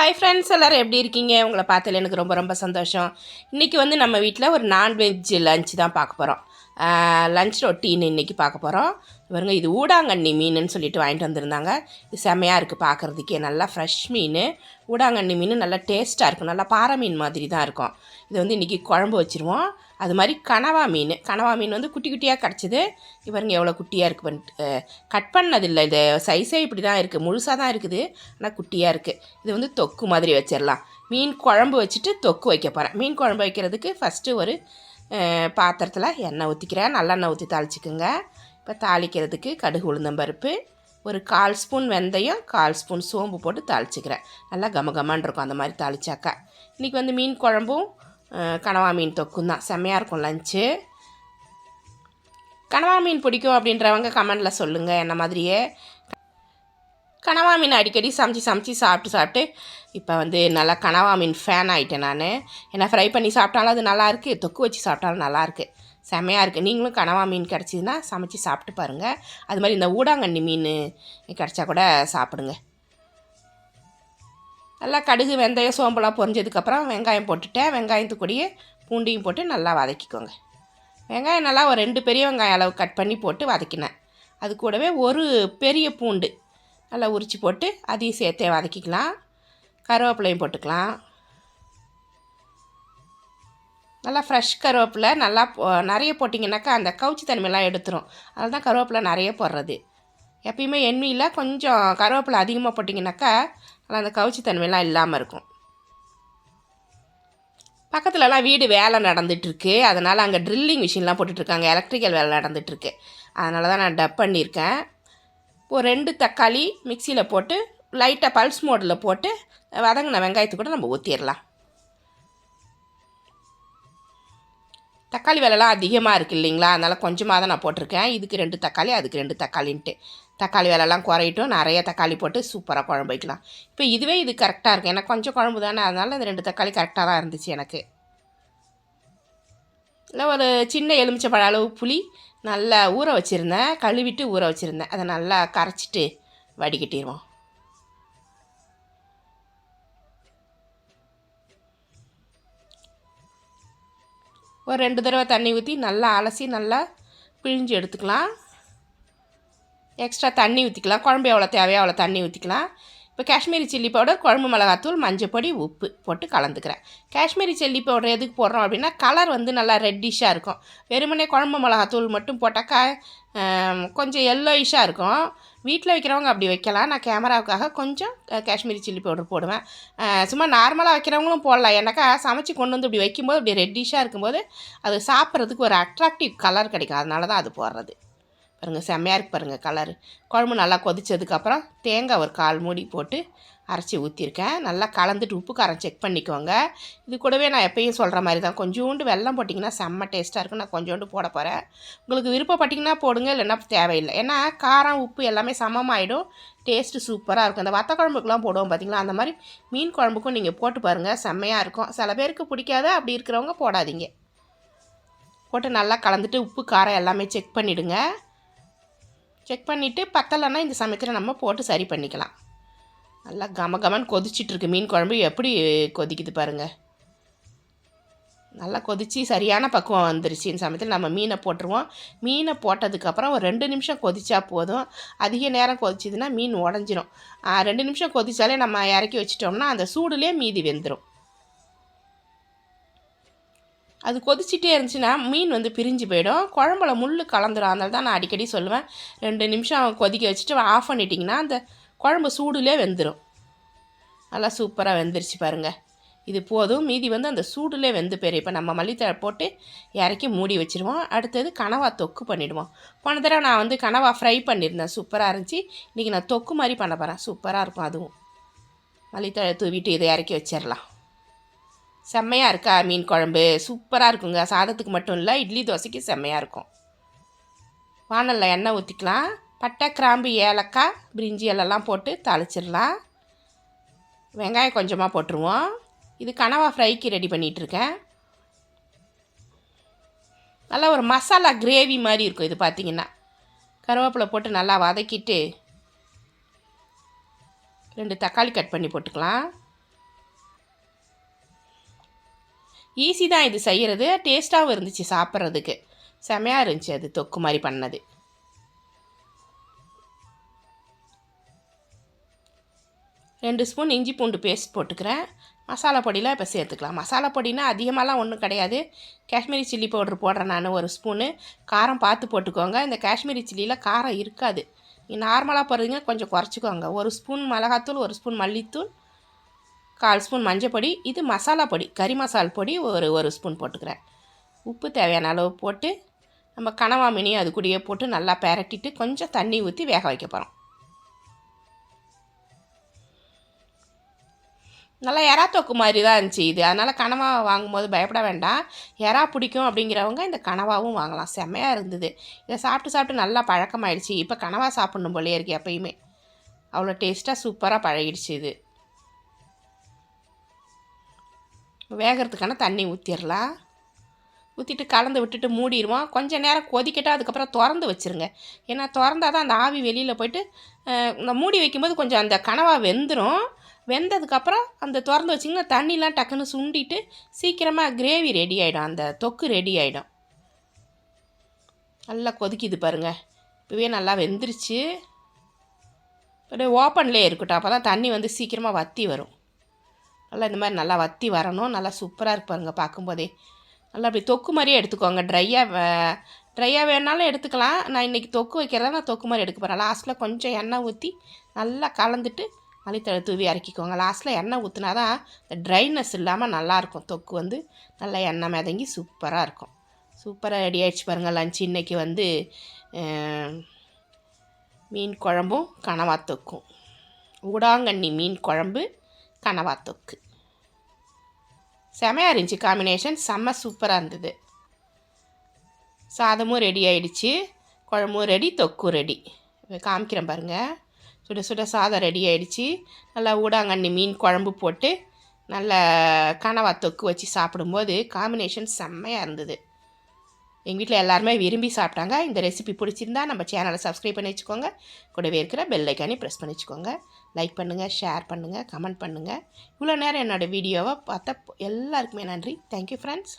Hi friends எல்லோரும் எப்படி இருக்கீங்க? உங்களை பார்த்ததில் எனக்கு ரொம்ப ரொம்ப சந்தோஷம். இன்றைக்கி வந்து நம்ம வீட்டில் ஒரு நான்வெஜ் லஞ்ச் தான் பார்க்க போகிறோம் லஞ்ச் ரொட்டின்னு இன்றைக்கி பார்க்க போகிறோம் பாருங்க இது ஊடாங்கண்ணி மீனுன்னு சொல்லிட்டு வாங்கிட்டு வந்திருந்தாங்க. இது செமையாக இருக்குது பார்க்குறதுக்கே. நல்லா ஃப்ரெஷ் மீன். ஊடாங்கண்ணி மீன் நல்லா டேஸ்ட்டாக இருக்கும். நல்லா பாறை மீன் மாதிரி தான் இருக்கும். இது வந்து இன்றைக்கி குழம்பு வச்சுருவோம். அது மாதிரி கனவா மீன். கனவா மீன் வந்து குட்டி குட்டியாக கிடச்சிது. இவருங்க எவ்வளோ குட்டியாக இருக்குது பண்ணிட்டு கட் பண்ணதில்லை. இது சைஸே இப்படி தான் இருக்குது முழுசாக தான் இருக்குது. ஆனால் குட்டியாக இருக்குது இது வந்து தொக்கு மாதிரி வச்சிடலாம் மீன் குழம்பு வச்சுட்டு தொக்கு வைக்க போகிறேன் மீன் குழம்பு வைக்கிறதுக்கு ஃபஸ்ட்டு ஒரு பாத்திரத்தில் எண்ணெய் ஊற்றிக்கிறேன் நல்லெண்ணெய் ஊற்றி தாளிச்சிக்கோங்க. இப்போ தாளிக்கிறதுக்கு கடுகு உளுந்தம்பருப்பு ஒரு கால் ஸ்பூன் வெந்தயம் கால் ஸ்பூன் சோம்பு போட்டு தாளிச்சிக்கிறேன். நல்லா கம கமான் இருக்கும் அந்த மாதிரி தாளிச்சாக்கா. இன்றைக்கி வந்து மீன் குழம்பும் கனவா மீன் தொக்கும் தான் செம்மையாக இருக்கும் லஞ்சு கனவா மீன் பிடிக்கும் அப்படின்றவங்க கமெண்டில் சொல்லுங்கள் என்ன மாதிரியே. கனவா மீன் அடிக்கடி சமைச்சு சமைச்சு சாப்பிட்டு சாப்பிட்டு இப்போ வந்து நல்லா கனவா மீன் ஃபேன் ஆகிட்டேன் நான். ஏன்னா ஃப்ரை பண்ணி சாப்பிட்டாலும் அது நல்லாயிருக்கு தொக்கு வச்சு சாப்பிட்டாலும் நல்லாயிருக்கு செமையாக இருக்குது நீங்களும் கனவா மீன் கிடச்சிதுன்னா சமைச்சு சாப்பிட்டு பாருங்கள் அது மாதிரி இந்த ஊடாங்கண்ணி மீன் கிடச்சா கூட சாப்பிடுங்க. நல்லா கடுகு வெந்தயம் சோம்பெல்லாம் பொரிஞ்சதுக்கப்புறம் வெங்காயம் போட்டுட்டேன். வெங்காயத்துக்குடியே பூண்டையும் போட்டு நல்லா வதக்கிக்கோங்க. வெங்காயம் நல்லா ஒரு ரெண்டு பெரிய வெங்காயம் அளவு கட் பண்ணி போட்டு வதக்கினேன். அது கூடவே ஒரு பெரிய பூண்டு நல்லா உரித்து போட்டு அதையும் சேர்த்தே வதக்கிக்கலாம். கருவேப்பிலையும் போட்டுக்கலாம். நல்லா ஃப்ரெஷ் கருவேப்பிலை நல்லா நிறைய போட்டிங்கனாக்கா அந்த கவுச்சி தன்மையெல்லாம் எடுத்துரும். அதில் தான் கருவேப்பிலை நிறைய போடுறது. எப்பயுமே எண்ணெயில் கொஞ்சம் கருவேப்பிலை அதிகமாக போட்டிங்கனாக்கா ஆனால் அந்த கவுச்சி தன்மையெல்லாம் இல்லாமல் இருக்கும். பக்கத்துலலாம் வீடு வேலை நடந்துகிட்ருக்கு அதனால் அங்கே ட்ரில்லிங் மிஷின்லாம் போட்டுட்ருக்காங்க எலக்ட்ரிக்கல் வேலை நடந்துகிட்ருக்கு அதனால தான் நான் டப் பண்ணியிருக்கேன். ஒரு ரெண்டு தக்காளி மிக்சியில் போட்டு லைட்டாக பல்ஸ் மோடில் போட்டு வதங்கின வெங்காயத்தை கூட நம்ம ஊற்றிடலாம் தக்காளி விலைலாம் அதிகமாக இருக்குது இல்லைங்களா? அதனால் கொஞ்சமாக தான் நான் போட்டிருக்கேன். இதுக்கு ரெண்டு தக்காளி அதுக்கு ரெண்டு தக்காளின்ட்டு. தக்காளி விலைலாம் குறையிட்டும். நிறைய தக்காளி போட்டு சூப்பராக குழம்பு வைக்கலாம். இப்போ இதுவே இது கரெக்டாக இருக்குது எனக்கு கொஞ்சம் குழம்பு தானே. அதனால் இந்த ரெண்டு தக்காளி கரெக்டாக தான் இருந்துச்சு எனக்கு. இல்லை ஒரு சின்ன எலுமிச்சை அளவு புளி நல்லா ஊற வச்சுருந்தேன். கழுவிட்டு ஊற வச்சுருந்தேன். அதை நல்லா கரைச்சிட்டு வடிகட்டிடுவோம் ஒரு ரெண்டு தடவை தண்ணி ஊற்றி நல்லா அலசி நல்லா பிழிஞ்சு எடுத்துக்கலாம். எக்ஸ்ட்ரா தண்ணி ஊற்றிக்கலாம் குழம்பு எவ்வளோ தேவையோ அவ்வளோ தண்ணி ஊற்றிக்கலாம் இப்போ காஷ்மீரி சில்லி பவுடர் குழம்பு மிளகாத்தூள் மஞ்சப்பொடி உப்பு போட்டு கலந்துக்கிறேன். காஷ்மீரி சில்லி பவுடர் எதுக்கு போடுறோம் அப்படின்னா கலர் வந்து நல்லா ரெட்டிஷாக இருக்கும். வெறுமனே குழம்பு மிளகாத்தூள் மட்டும் போட்டாக்கா கொஞ்சம் எல்லோயிஷாக இருக்கும். வீட்டில் வைக்கிறவங்க அப்படி வைக்கலாம். நான் கேமராவுக்காக கொஞ்சம் காஷ்மீரி சில்லி பவுடர் போடுவேன். சும்மா நார்மலாக வைக்கிறவங்களும் போடலாம். ஏன்னாக்கா சமைச்சு கொண்டு வந்து இப்படி வைக்கும்போது இப்படி ரெட்டிஷாக இருக்கும்போது அது சாப்பிட்றதுக்கு ஒரு அட்ராக்டிவ் கலர் கிடைக்கும். அதனால தான் அது போடுறது. பாருங்கள் செம்மையாக இருக்கு பாருங்கள் கலரு குழம்பு நல்லா கொதிச்சதுக்கப்புறம் தேங்காய் ஒரு கால் மூடி போட்டு அரைச்சி ஊற்றிருக்கேன் நல்லா கலந்துட்டு உப்பு காரம் செக் பண்ணிக்கோங்க. இது கூடவே நான் எப்பயும் சொல்கிற மாதிரி தான் கொஞ்சோண்டு வெல்லம் போட்டிங்கன்னா செம்ம டேஸ்ட்டாக இருக்கும். நான் கொஞ்சோண்டு போட போகிறேன் உங்களுக்கு விருப்பப்பட்டிங்கன்னா போடுங்க இல்லைன்னா தேவையில்லை. ஏன்னா காரம் உப்பு எல்லாமே சமமாயிடும். டேஸ்ட்டு சூப்பராக இருக்கும். இந்த வத்த குழம்புக்குலாம் போடுவோம் பார்த்திங்களா அந்த மாதிரி மீன் குழம்புக்கும் நீங்கள் போட்டு பாருங்கள் செம்மையாக இருக்கும். சில பேருக்கு பிடிக்காத அப்படி இருக்கிறவங்க போடாதீங்க. போட்டு நல்லா கலந்துட்டு உப்பு காரம் எல்லாமே செக் பண்ணிவிடுங்க செக் பண்ணிவிட்டு பத்தலைன்னா இந்த சமயத்தில் நம்ம போட்டு சரி பண்ணிக்கலாம். நல்லா கம கமன்னு கொதிச்சிட்ருக்கு. மீன் குழம்பு எப்படி கொதிக்குது பாருங்கள் நல்லா கொதித்து சரியான பக்குவம் வந்துருச்சு. இந்த சமயத்தில் நம்ம மீனை போட்டுருவோம். மீனை போட்டதுக்கப்புறம் ஒரு ரெண்டு நிமிஷம் கொதிச்சா போதும். அதிக நேரம் கொதிச்சிதுன்னா மீன் உடஞ்சிரும். ரெண்டு நிமிஷம் கொதித்தாலே நம்ம இறக்கி வச்சிட்டோம்னா அந்த சூடுலேயே மீதி வெந்துடும் அது கொதிச்சிட்டே இருந்துச்சுன்னா மீன் வந்து பிரிஞ்சு போயிடும். குழம்புல முள் கலந்துரும். அதனால தான் நான் அடிக்கடி சொல்லுவேன். ரெண்டு நிமிஷம் கொதிக்க வச்சுட்டு ஆஃப் பண்ணிட்டிங்கன்னா அந்த குழம்பு சூடுலே வெந்துடும் நல்லா சூப்பராக வெந்துருச்சு பாருங்கள் இது போதும். மீதி வந்து அந்த சூடுலே வெந்து போயிடும் இப்போ நம்ம மல்லித்தழை போட்டு இறக்கி மூடி வச்சுருவோம். அடுத்தது கனவா தொக்கு பண்ணிவிடுவோம் போன தடவை நான் வந்து கனவா ஃப்ரை பண்ணியிருந்தேன். சூப்பராக இருந்துச்சு. இன்றைக்கி நான் தொக்கு மாதிரி பண்ண போகிறேன் சூப்பராக இருக்கும் அதுவும். மல்லித்தழை தூவிட்டு இதை இறக்கி வச்சிடலாம் செம்மையாக இருக்கா மீன் குழம்பு? சூப்பராக இருக்குங்க. சாதத்துக்கு மட்டும் இல்லை இட்லி தோசைக்கு செம்மையாக இருக்கும். வானலில் எண்ணெய் ஊற்றிக்கலாம் பட்டை கிராம்பு ஏலக்காய் பிரிஞ்சி எல்லாம் போட்டு தாளிச்சிடலாம். வெங்காயம் கொஞ்சமாக போட்டுருவோம். இது கனவா ஃப்ரைக்கு ரெடி பண்ணிகிட்ருக்கேன் நல்லா ஒரு மசாலா கிரேவி மாதிரி இருக்கும் இது பார்த்தீங்கன்னா கருவேப்பிலை போட்டு நல்லா வதக்கிட்டு ரெண்டு தக்காளி கட் பண்ணி போட்டுக்கலாம். ஈஸி தான் இது செய்கிறது டேஸ்ட்டாகவும் இருந்துச்சு சாப்பிட்றதுக்கு. செமையாக இருந்துச்சு அது தொக்கு மாதிரி பண்ணது. ரெண்டு ஸ்பூன் இஞ்சி பூண்டு பேஸ்ட் போட்டுக்கிறேன். மசாலா பொடிலாம் இப்போ சேர்த்துக்கலாம். மசாலா பொடினா அதிகமாகலாம் ஒன்றும் கிடையாது. காஷ்மீரி சில்லி பவுட்ரு போடுறேன் நான் ஒரு ஸ்பூனு. காரம் பார்த்து போட்டுக்கோங்க. இந்த காஷ்மீரி சில்லியில் காரம் இருக்காது. நீங்கள் நார்மலாக போடுறீங்க கொஞ்சம் குறைச்சிக்கோங்க. ஒரு ஸ்பூன் மிளகாத்தூள் ஒரு ஸ்பூன் மல்லித்தூள் கால் ஸ்பூன் மஞ்சள் பொடி இது மசாலா பொடி கறி மசால் பொடி ஒரு ஒரு ஸ்பூன் போட்டுக்கிறேன். உப்பு தேவையான அளவு போட்டு நம்ம கனவா மினி அது கூடயே போட்டு நல்லா பெரட்டிட்டு கொஞ்சம் தண்ணி ஊற்றி வேக வைக்க போகிறோம் நல்லா எறா தொக்கு மாதிரி தான் இருந்துச்சு இது. அதனால் கனவா வாங்கும்போது பயப்பட வேண்டாம். எறா பிடிக்கும் அப்படிங்கிறவங்க இந்த கனவாவும் வாங்கலாம். செம்மையாக இருந்தது. இதை சாப்பிட்டு சாப்பிட்டு நல்லா பழக்கமாயிடுச்சு. இப்போ கனவா சாப்பிட்ணும் போலே இருக்கு எப்பயுமே. அவ்வளோ டேஸ்ட்டாக சூப்பராக பழகிடுச்சு இது. வேகிறதுக்கான தண்ணி ஊற்றிடலாம் ஊற்றிட்டு கலந்து விட்டுட்டு மூடிடுவோம் கொஞ்சம் நேரம் கொதிக்கட்டும் அதுக்கப்புறம் திறந்து வச்சுருங்க. ஏன்னா திறந்தால் தான் அந்த ஆவி வெளியில் போயிட்டு இந்த மூடி வைக்கும்போது கொஞ்சம் அந்த கனவா வெந்துடும் வெந்ததுக்கப்புறம் அந்த திறந்து வச்சிங்கன்னா தண்ணிலாம் டக்குன்னு சுண்டிட்டு சீக்கிரமாக கிரேவி ரெடி ஆகிடும் அந்த தொக்கு ரெடி ஆகிடும் நல்லா கொதிக்குது பாருங்கள் இப்போவே நல்லா வெந்துருச்சு. அப்படியே ஓப்பன்லேயே இருக்கட்டும். அப்போ தான் தண்ணி வந்து சீக்கிரமாக வற்றி வரும். நல்லா இந்த மாதிரி நல்லா வற்றி வரணும். நல்லா சூப்பராக இருப்பாருங்க பார்க்கும்போதே. நல்லா அப்படி தொக்கு மாதிரியே எடுத்துக்கோங்க. ட்ரையாக ட்ரையாக வேணாலும் எடுத்துக்கலாம். நான் இன்றைக்கி தொக்கு வைக்கிறதா நான் தொக்கு மாதிரி எடுக்க போகிறேன் லாஸ்ட்டில் கொஞ்சம் எண்ணெய் ஊற்றி நல்லா கலந்துட்டு மல்லித்தழை தூவி இறக்கிக்கோங்க லாஸ்ட்டில் எண்ணெய் ஊற்றினா தான் இந்த ட்ரைனஸ் இல்லாமல் நல்லாயிருக்கும் தொக்கு வந்து நல்லா எண்ணெய் மிதங்கி சூப்பராக இருக்கும். சூப்பராக ரெடி ஆகிடுச்சு பாருங்கள் லஞ்ச் இன்றைக்கி வந்து மீன் குழம்பும் கனவா தொக்கும். ஊடாங்கண்ணி மீன் குழம்பு கனவா தொக்கு செமையாக இருந்துச்சு காம்பினேஷன் செம்ம சூப்பராக இருந்தது. சாதமும் ரெடி ஆயிடுச்சு. குழம்பும் ரெடி தொக்கும் ரெடி காமிக்கிறேன் பாருங்கள் சுட சுட சாதம் ரெடி ஆயிடுச்சு. நல்லா ஊடாங்கண்ணி மீன் குழம்பு போட்டு நல்ல கனவா தொக்கு வச்சு சாப்பிடும்போது காம்பினேஷன் செம்மையாக இருந்தது. எங்கள் வீட்டில் எல்லாருமே விரும்பி சாப்பிட்டாங்க. இந்த ரெசிபி பிடிச்சிருந்தா நம்ம சேனலை சப்ஸ்கிரைப் பண்ணி வச்சுக்கோங்க. கூடவே இருக்கிற பெல் ஐக்கானே ப்ரெஸ் பண்ணி வச்சுக்கோங்க. லைக் பண்ணுங்கள் ஷேர் பண்ணுங்கள் கமெண்ட் பண்ணுங்கள் இவ்வளோ நேரம் என்னோடய வீடியோவை பார்த்தா எல்லாருக்குமே நன்றி. Thank you friends